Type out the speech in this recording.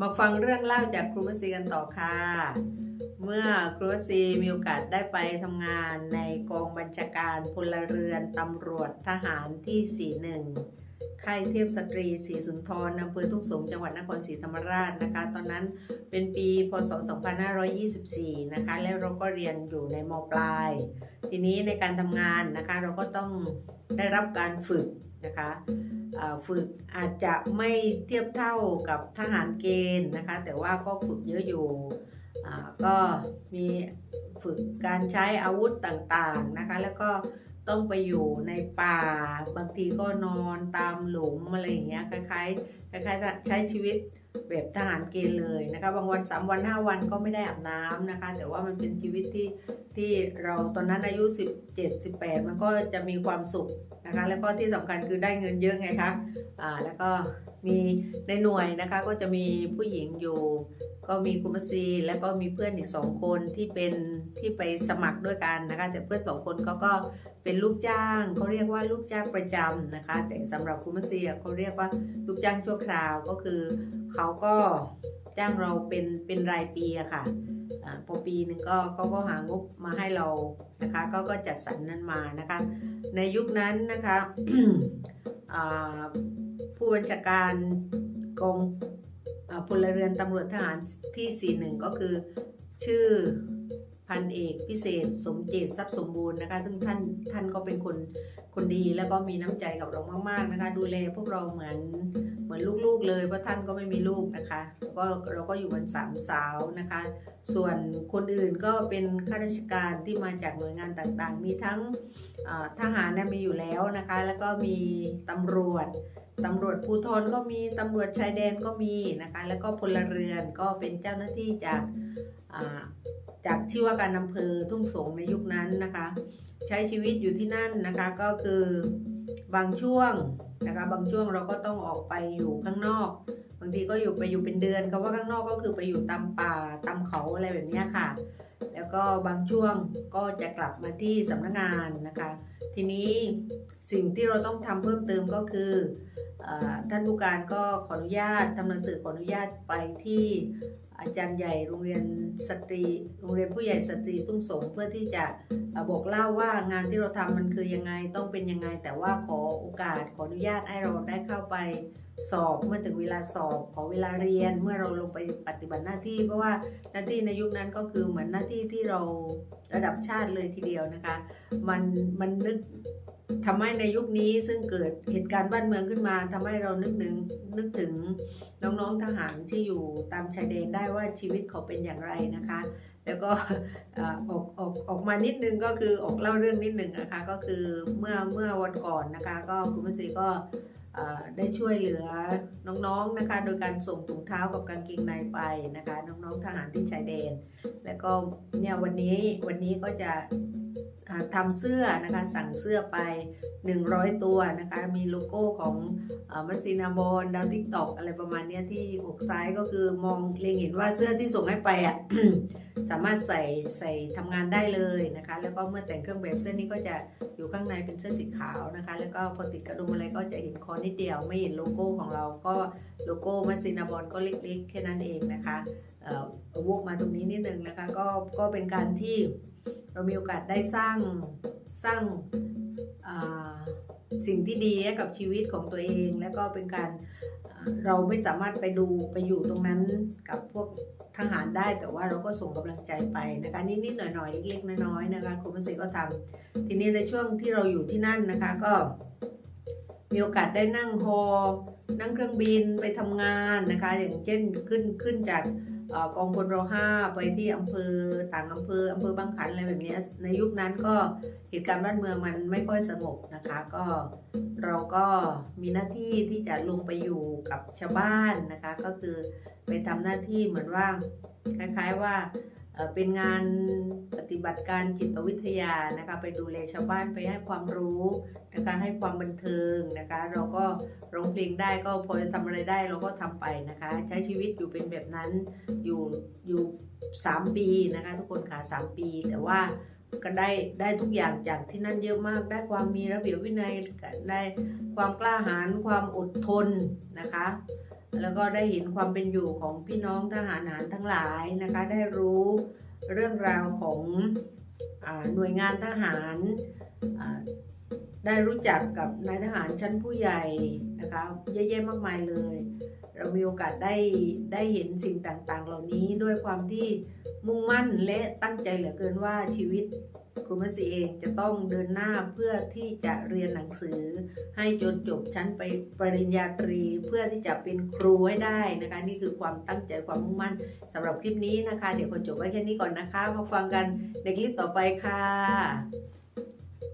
มาฟังเรื่องเล่าจากครูมัซีกันต่อค่ะ เมื่อครูมัซีมีโอกาสได้ไปทำงานในกองบัญชาการพลเรือนตำรวจทหารที่ 41 ค่ายเทพสตรีศรีสุนทรอำเภอทุ่งสงจังหวัดนครศรีธรรมราชนะคะ ตอนนั้นเป็นปีพศ 2524 นะคะ แล้วเราก็เรียนอยู่ในมปลาย ทีนี้ในการทำงานนะคะเราก็ต้องได้รับการฝึก นะคะฝึกอาจจะไม่เทียบเท่ากับทหารเกณฑ์นะคะ แต่ว่าก็ฝึกเยอะอยู่ก็มีฝึกการใช้อาวุธต่างๆนะคะ แล้วก็ ต้องไปอยู่ในป่า บางทีก็นอนตามหลุมอะไรอย่างเงี้ยคล้ายๆคล้ายๆใช้ชีวิตแบบทหารเกณฑ์เลยนะคะบางวัน3วัน 5 วันก็ไม่ได้อาบน้ำนะคะ แต่ว่ามันเป็นชีวิตที่ที่เราตอนนั้นอายุ 17 18 มันก็จะมีความสุขนะคะ แล้วก็ที่สำคัญคือได้เงินเยอะไงคะอ่าแล้วก็มีในหน่วยนะคะก็จะมีผู้หญิงอยู่ ก็มีคุณมัสซีแล้วก็มีเพื่อนอีกสองคนที่เป็นที่ไปสมัครด้วยกันนะคะ แต่เพื่อนสองคนเขาก็เป็นลูกจ้างเขาเรียกว่าลูกจ้างประจำนะคะ แต่สำหรับคุณมัสซีเขาเรียกว่าลูกจ้างชั่วคราวก็คือเขาก็จ้างเราเป็นเป็นรายปีอะค่ะอ่าพอปีหนึ่งก็เขาก็หางบมาให้เรานะคะก็ก็จัดสรรนั้นมานะคะ ในยุคนั้นนะคะอ่าผู้บัญชาการกอง พลเรือนตำรวจทหารที่ 41 ก็คือชื่อพันเอกพิเศษ สมเจตทรัพย์สมบูรณ์นะคะ ซึ่งท่านท่านก็เป็นคนคนดีแล้วก็มีน้ำใจกับเรามากๆนะคะ ดูแลพวกเราเหมือน มือนลูกๆเลยเพราะท่านก็ไม่มีลูกนะคะแล้วก็เราก็อยู่กันสามสาวนะคะ ส่วนคนอื่นก็เป็นข้าราชการที่มาจากหน่วยงานต่างๆ มีทั้งทหารนี่ยมีอยู่แล้วนะคะ แล้วก็มีตำรวจตำรวจภูธรก็มีตำรวจชายแดนก็มีนะคะ แล้วก็พลเรือนก็เป็นเจ้าหน้าที่จากจากที่ว่าการอำเภอทุ่งสงในยุคนั้นนะคะ ใช้ชีวิตอยู่ที่นั่นนะคะก็คือ บางช่วงนะคะบางช่วงเราก็ต้องออกไปอยู่ข้างนอก บางทีก็อยู่ไปอยู่เป็นเดือนคำว่าข้างนอกก็คือไปอยู่ตามป่าตามเขาอะไรแบบนี้ค่ะ แล้วก็บางช่วงก็จะกลับมาที่สำนักงานนะคะ ทีนี้สิ่งที่เราต้องทำเพิ่มเติมก็คือ ท่านผู้การก็ขออนุญาตทำหนังสือขออนุญาตไปที่อาจารย์ใหญ่โรงเรียนสตรี โรงเรียนผู้ใหญ่สตรีทุ่งสงเพื่อที่จะบอกเล่าว่างานที่เราทำมันคือยังไงต้องเป็นยังไง แต่ว่าขอโอกาสขออนุญาตให้เราได้เข้าไปสอบเมื่อถึงเวลาสอบ ขอเวลาเรียนเมื่อเราลงไปปฏิบัติหน้าที่ เพราะว่าหน้าที่ในยุคนั้นก็คือเหมือนหน้าที่ที่เราระดับชาติเลยทีเดียวนะคะ มันมันนึก ทำให้ในยุคนี้ซึ่งเกิดเหตุการณ์บ้านเมืองขึ้นมาทำให้เรานึกถึงนึกถึงน้องๆทหารที่อยู่ตามชายแดนได้ว่าชีวิตเขาเป็นอย่างไรนะคะ แล้วก็อออกออกออกมานิดนึงก็คือออกเล่าเรื่องนิดนึงนะคะ ก็คือเมื่อเมื่อวันก่อนนะคะ ก็คุณมัสีก็ ได้ช่วยเหลือน้องๆนะคะ โดยการส่งถุงเท้ากับกางเกงในไปนะคะ น้องๆทหารที่ชายแดน แล้วก็เนี่ยวันนี้วันนี้ก็จะอ่าทำเสื้อนะคะสั่งเสื้อไป 100 ตัวนะคะมีโลโก้ของมัสซินาบอลดาวทิกตอกอะไรประมาณนี้ที่อกซ้ายก็คือมองเล็งเห็นว่าเสื้อที่ส่งให้ไปอะ สามารถใส่ใส่ทำงานได้เลยนะคะ แล้วก็เมื่อแต่งเครื่องแบบเสื้อนี้ก็จะอยู่ข้างในเป็นเสื้อสีขาวนะคะ แล้วก็พอติดกระดุมอะไรก็จะเห็นคอนิดเดียว ไม่เห็นโลโก้ของเราก็โลโก้มัสซินาบอลก็เล็กๆแค่นั้นเองนะคะเออวกมาตรงนี้นิดนึงนะคะก็ก็เป็นการที่เรามีโอกาสได้สร้างสร้างสิ่งที่ดีให้กับชีวิตของตัวเอง แล้วก็เป็นการเราไม่สามารถไปดูไปอยู่ตรงนั้นกับพวก ทหารได้แต่ว่าเราก็ส่งกำลังใจไปนะคะนิดๆหน่อยๆเล็กๆน้อยๆนะคะคุณมัสเซก็ทำทีนี้ในช่วงที่เราอยู่ที่นั่นนะคะก็มีโอกาสได้นั่งฮอนั่งเครื่องบินไปทำงานนะคะ อย่างเช่นขึ้นขึ้นจาก กองพลรห้าไปที่อำเภอต่างอำเภออำเภอบางขันอะไรแบบนี้ในยุคนั้นก็เหตุการณ์บ้านเมืองมันไม่ค่อยสงบนะคะก็เราก็มีหน้าที่ที่จะลงไปอยู่กับชาวบ้านนะคะ ก็คือไปทำหน้าที่เหมือนว่าคล้ายๆว่า เป็นงานปฏิบัติการจิตวิทยานะคะไปดูแลชาวบ้านไปให้ความรู้นะคะให้ความบันเทิงนะคะ เราก็ร้องเพลงได้ก็พอจะทำอะไรได้เราก็ทำไปนะคะ ใช้ชีวิตอยู่เป็นแบบนั้นอยู่อยู่สามปีนะคะ ทุกคนค่ะสามปี แต่ว่าก็ได้ได้ทุกอย่างจากที่นั่นเยอะมาก ได้ความมีระเบียบวินัยได้ความกล้าหาญความอดทนนะคะ แล้วก็ได้เห็นความเป็นอยู่ของพี่น้องทหารหารทั้งหลายนะคะ ได้รู้เรื่องราวของอหน่วยงานทหารได้รู้จักกับนายทหารชั้นผู้ใหญ่นะคะเยอะแยะมากมายเลย เรามีโอกาสได้ได้เห็นสิ่งต่างๆ เหล่านี้ด้วยความที่มุ่งมั่นและตั้งใจเหลือเกินว่าชีวิต ครูมัสีเองจะต้องเดินหน้าเพื่อที่จะเรียนหนังสือ ให้จนจบชั้นไปปริญญาตรีเพื่อที่จะเป็นครูให้ได้นะคะ นี่คือความตั้งใจความมุ่งมั่นสำหรับคลิปนี้นะคะ เดี๋ยวคนจบไว้แค่นี้ก่อนนะคะ มาฟังกันในคลิปต่อไปค่ะ